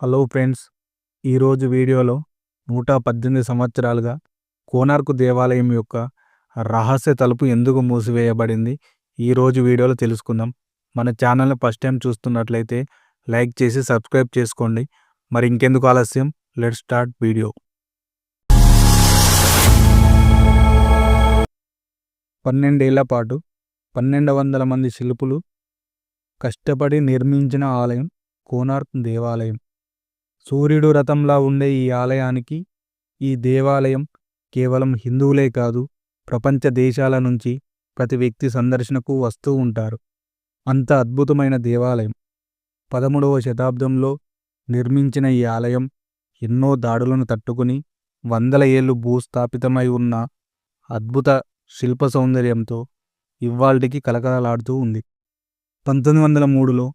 Hello friends ఈరోజు వీడియోలో నూట పద్దెనిమిది సంవత్సరాలుగా కోనార్కు దేవాలయం యొక్క రహస్య తలుపు ఎందుకు మూసివేయబడింది? ఈరోజు వీడియోలో తెలుసుకుందాం. మన ఛానల్ని ఫస్ట్ టైం చూస్తున్నట్లయితే లైక్ చేసి సబ్స్క్రైబ్ చేసుకోండి. మరి ఇంకెందుకు ఆలస్యం? Let start video. పన్నెండేళ్ళ పాటు పన్నెండు వందల మంది శిల్పులు కష్టపడి నిర్మించిన ఆలయం కోనార్క్ దేవాలయం. సూర్యుడు రథంలా ఉండే ఈ ఆలయానికి ఈ దేవాలయం కేవలం హిందువులే కాదు ప్రపంచ దేశాల నుంచి ప్రతి వ్యక్తి సందర్శనకు వస్తూ ఉంటారు. అంత అద్భుతమైన దేవాలయం. పదమూడవ శతాబ్దంలో నిర్మించిన ఈ ఆలయం ఎన్నో దాడులను తట్టుకుని వందల ఏళ్ళు భూస్థాపితమై ఉన్న అద్భుత శిల్ప సౌందర్యంతో ఇవాల్టికి కలకలలాడుతూ ఉంది. పంతొమ్మిది వందల మూడులో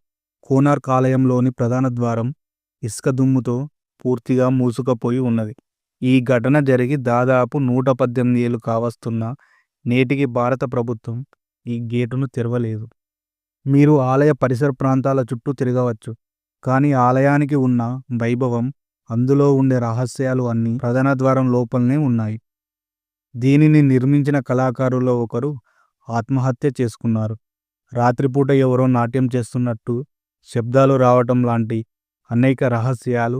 కోనార్క్ ఆలయంలోని ప్రధాన ద్వారం ఇసుక దుమ్ముతో పూర్తిగా మూసుకుపోయి ఉన్నది. ఈ ఘటన జరిగి దాదాపు నూట పద్దెనిమిది ఏళ్ళు కావస్తున్న నేటికి భారత ప్రభుత్వం ఈ గేటును తెరవలేదు. మీరు ఆలయ పరిసర ప్రాంతాల చుట్టూ తిరగవచ్చు. కానీ ఆలయానికి ఉన్న వైభవం అందులో ఉండే రహస్యాలు అన్నీ ప్రధాన ద్వారం లోపలనే ఉన్నాయి. దీనిని నిర్మించిన కళాకారుల్లో ఒకరు ఆత్మహత్య చేసుకున్నారు. రాత్రిపూట ఎవరో నాట్యం చేస్తున్నట్టు శబ్దాలు రావటం లాంటి అనేక రహస్యాలు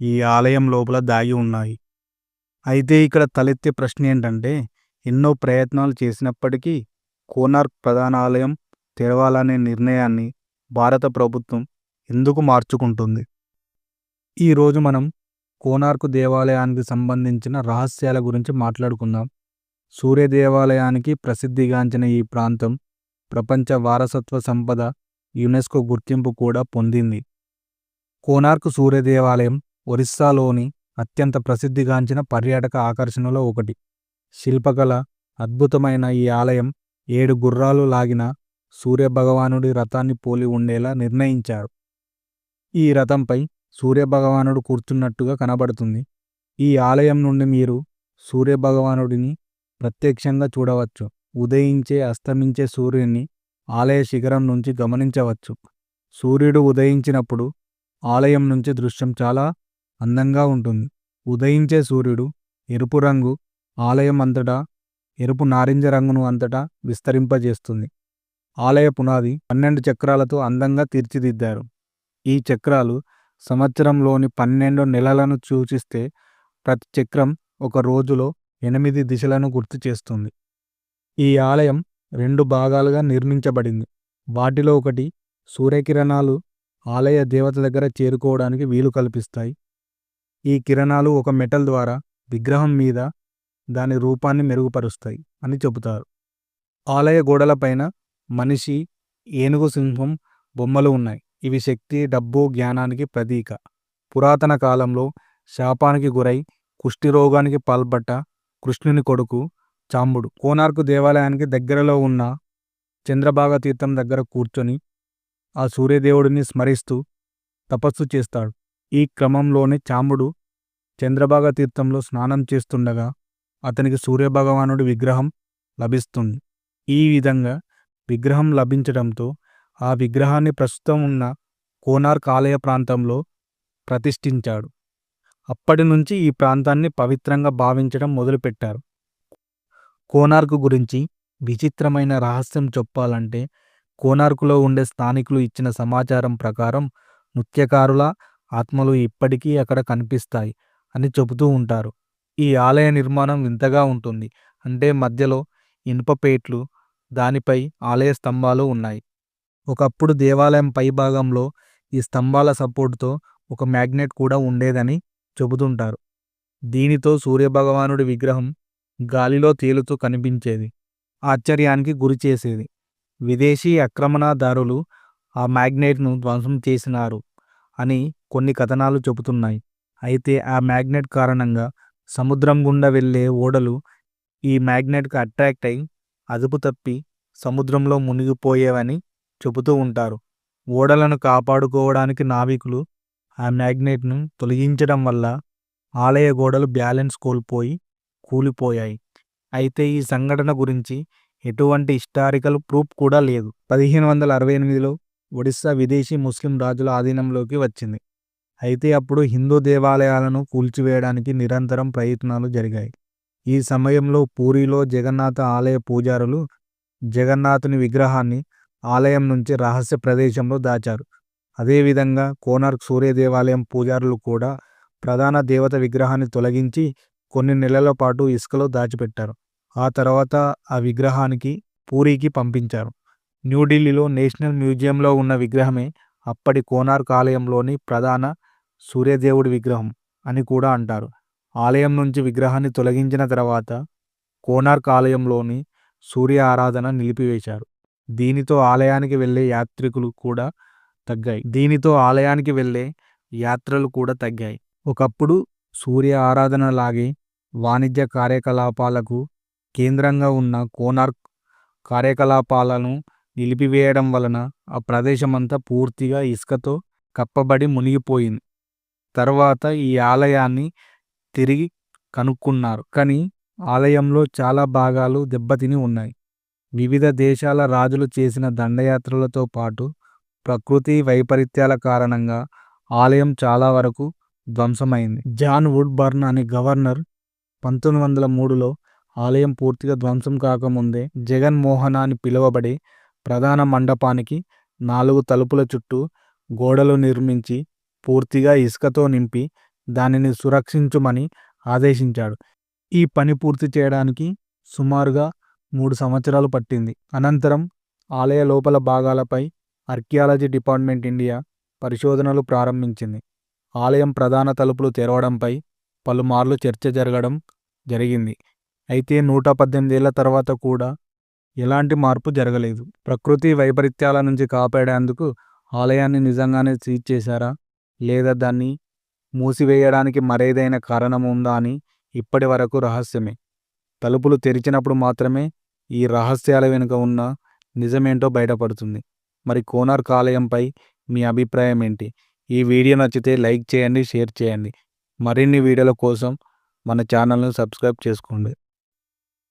ఈ ఆలయం లోపల దాగి ఉన్నాయి. అయితే ఇక్కడ తలెత్తే ప్రశ్న ఏంటంటే ఎన్నో ప్రయత్నాలు చేసినప్పటికీ కోనార్క్ ప్రధాన ఆలయం తెరవాలనే నిర్ణయాన్ని భారత ప్రభుత్వం ఎందుకు మార్చుకుంటుంది? ఈరోజు మనం కోనార్కు దేవాలయానికి సంబంధించిన రహస్యాల గురించి మాట్లాడుకుందాం. సూర్య దేవాలయానికి ప్రసిద్ధిగాంచిన ఈ ప్రాంతం ప్రపంచ వారసత్వ సంపద యునెస్కో గుర్తింపు కూడా పొందింది. కోనార్క్ సూర్య దేవాలయం ఒరిస్సాలోని అత్యంత ప్రసిద్ధిగాంచిన పర్యాటక ఆకర్షణలో ఒకటి. శిల్పకళ అద్భుతమైన ఈ ఆలయం ఏడు గుర్రాలు లాగిన సూర్యభగవానుడి రథాన్ని పోలి ఉండేలా నిర్ణయించారు. ఈ రథంపై సూర్యభగవానుడు కూర్చున్నట్టుగా కనబడుతుంది. ఈ ఆలయం నుండి మీరు సూర్యభగవానుడిని ప్రత్యక్షంగా చూడవచ్చు. ఉదయించే అస్తమించే సూర్యుని ఆలయ శిఖరం నుంచి గమనించవచ్చు. సూర్యుడు ఉదయించినప్పుడు ఆలయం నుంచి దృశ్యం చాలా అందంగా ఉంటుంది. ఉదయించే సూర్యుడు ఎరుపు రంగు ఆలయం అంతటా ఎరుపు నారింజ రంగును అంతటా విస్తరింపజేస్తుంది. ఆలయ పునాది పన్నెండు చక్రాలతో అందంగా తీర్చిదిద్దారు. ఈ చక్రాలు సంవత్సరంలోని పన్నెండు నెలలను సూచిస్తే ప్రతి చక్రం ఒక రోజులో ఎనిమిది దిశలను గుర్తు చేస్తుంది. ఈ ఆలయం రెండు భాగాలుగా నిర్మించబడింది. వాటిలో ఒకటి సూర్యకిరణాలు ఆలయ దేవత దగ్గర చేరుకోవడానికి వీలు కల్పిస్తాయి. ఈ కిరణాలు ఒక మెటల్ ద్వారా విగ్రహం మీద దాని రూపాన్ని మెరుగుపరుస్తాయి అని చెబుతారు. ఆలయ గోడలపైన మనిషి ఏనుగు సింహం బొమ్మలు ఉన్నాయి. ఇవి శక్తి డబ్బు జ్ఞానానికి ప్రతీక. పురాతన కాలంలో శాపానికి గురై కుష్ఠిరోగానికి పాల్పడ్డ కృష్ణుని కొడుకు చాంబుడు కోనార్కు దేవాలయానికి దగ్గరలో ఉన్న చంద్రభాగ తీర్థం దగ్గర కూర్చొని ఆ సూర్యదేవుడిని స్మరిస్తూ తపస్సు చేస్తాడు. ఈ క్రమంలోనే చాముడు చంద్రభాగ తీర్థంలో స్నానం చేస్తుండగా అతనికి సూర్యభగవానుడి విగ్రహం లభిస్తుంది. ఈ విధంగా విగ్రహం లభించడంతో ఆ విగ్రహాన్ని ప్రస్తుతం ఉన్న కోనార్క్ ఆలయ ప్రాంతంలో ప్రతిష్ఠించాడు. అప్పటి నుంచి ఈ ప్రాంతాన్ని పవిత్రంగా భావించడం మొదలుపెట్టారు. కోనార్కు గురించి విచిత్రమైన రహస్యం చెప్పాలంటే కోనార్కులో ఉండే స్థానికులు ఇచ్చిన సమాచారం ప్రకారం నృత్యకారుల ఆత్మలు ఇప్పటికీ అక్కడ కనిపిస్తాయి అని చెబుతూ ఉంటారు. ఈ ఆలయ నిర్మాణం వింతగా ఉంటుంది. అంటే మధ్యలో ఇనుపపేట్లు దానిపై ఆలయ స్తంభాలు ఉన్నాయి. ఒకప్పుడు దేవాలయం పైభాగంలో ఈ స్తంభాల సపోర్టుతో ఒక మ్యాగ్నెట్ కూడా ఉండేదని చెబుతుంటారు. దీనితో సూర్యభగవానుడి విగ్రహం గాలిలో తేలుతూ కనిపించేది. ఆశ్చర్యానికి గురి చేసేది. విదేశీ ఆక్రమణదారులు ఆ మ్యాగ్నెట్ను ధ్వంసం చేసినారు అని కొన్ని కథనాలు చెబుతున్నాయి. అయితే ఆ మ్యాగ్నెట్ కారణంగా సముద్రం గుండా వెళ్ళే ఓడలు ఈ మ్యాగ్నెట్కు అట్రాక్ట్ అయి అదుపు తప్పి సముద్రంలో మునిగిపోయేవని చెబుతూ ఉంటారు. ఓడలను కాపాడుకోవడానికి నావికులు ఆ మ్యాగ్నెట్ను తొలగించడం వల్ల ఆలయ గోడలు బ్యాలెన్స్ కోల్పోయి కూలిపోయాయి. అయితే ఈ సంఘటన గురించి ఎటువంటి హిస్టారికల్ ప్రూఫ్ కూడా లేదు. పదిహేను వందల అరవై ఎనిమిదిలో ఒడిస్సా విదేశీ ముస్లిం రాజుల ఆధీనంలోకి వచ్చింది. అయితే అప్పుడు హిందూ దేవాలయాలను కూల్చివేయడానికి నిరంతరం ప్రయత్నాలు జరిగాయి. ఈ సమయంలో పూరిలో జగన్నాథ ఆలయ పూజారులు జగన్నాథుని విగ్రహాన్ని ఆలయం నుంచి రహస్య ప్రదేశంలో దాచారు. అదేవిధంగా కోనార్క్ సూర్య దేవాలయం పూజారులు కూడా ప్రధాన దేవత విగ్రహాన్ని తొలగించి కొన్ని నెలల పాటు ఇసుకలో దాచిపెట్టారు. ఆ తర్వాత ఆ విగ్రహానికి పూరీకి పంపించారు. న్యూఢిల్లీలో నేషనల్ మ్యూజియంలో ఉన్న విగ్రహమే అప్పటి కోనార్క్ ఆలయంలోని ప్రధాన సూర్యదేవుడి విగ్రహం అని కూడా అంటారు. ఆలయం నుంచి విగ్రహాన్ని తొలగించిన తర్వాత కోనార్క్ ఆలయంలోని సూర్య ఆరాధన నిలిపివేశారు. దీనితో ఆలయానికి వెళ్ళే యాత్రికులు కూడా తగ్గాయి. దీనితో ఆలయానికి వెళ్ళే యాత్రలు కూడా తగ్గాయి. ఒకప్పుడు సూర్య ఆరాధన లాగే వాణిజ్య కార్యకలాపాలకు కేంద్రంగా ఉన్న కోనార్క్ కార్యకలాపాలను నిలిపివేయడం వలన ఆ ప్రదేశమంతా పూర్తిగా ఇసుకతో కప్పబడి మునిగిపోయింది. తర్వాత ఈ ఆలయాన్ని తిరిగి కనుక్కున్నారు. కానీ ఆలయంలో చాలా భాగాలు దెబ్బతిని ఉన్నాయి. వివిధ దేశాల రాజులు చేసిన దండయాత్రలతో పాటు ప్రకృతి వైపరీత్యాల కారణంగా ఆలయం చాలా వరకు ధ్వంసమైంది. జాన్ వుడ్ బర్న్ అనే గవర్నర్ పంతొమ్మిది వందల మూడులో ఆలయం పూర్తిగా ధ్వంసం కాకముందే జగన్ మోహన అని పిలువబడే ప్రధాన మండపానికి నాలుగు తలుపుల చుట్టూ గోడలు నిర్మించి పూర్తిగా ఇసుకతో నింపి దానిని సురక్షించుమని ఆదేశించాడు. ఈ పని పూర్తి చేయడానికి సుమారుగా మూడు సంవత్సరాలు పట్టింది. అనంతరం ఆలయ లోపల భాగాలపై ఆర్కియాలజీ డిపార్ట్మెంట్ ఇండియా పరిశోధనలు ప్రారంభించింది. ఆలయం ప్రధాన తలుపులు తెరవడంపై పలుమార్లు చర్చ జరగడం జరిగింది. అయితే నూట పద్దెనిమిదేళ్ళ తర్వాత కూడా ఎలాంటి మార్పు జరగలేదు. ప్రకృతి వైపరీత్యాల నుంచి కాపాడేందుకు ఆలయాన్ని నిజంగానే సీజ్ చేశారా? లేదా దాన్ని మూసివేయడానికి మరేదైనా కారణం ఉందా అని ఇప్పటి వరకు రహస్యమే. తలుపులు తెరిచినప్పుడు మాత్రమే ఈ రహస్యాల వెనుక ఉన్న నిజమేంటో బయటపడుతుంది. మరి కోనార్క్ ఆలయంపై మీ అభిప్రాయం ఏంటి? ఈ వీడియో నచ్చితే లైక్ చేయండి షేర్ చేయండి. మరిన్ని వీడియోల కోసం మన ఛానల్ను సబ్స్క్రైబ్ చేసుకోండి.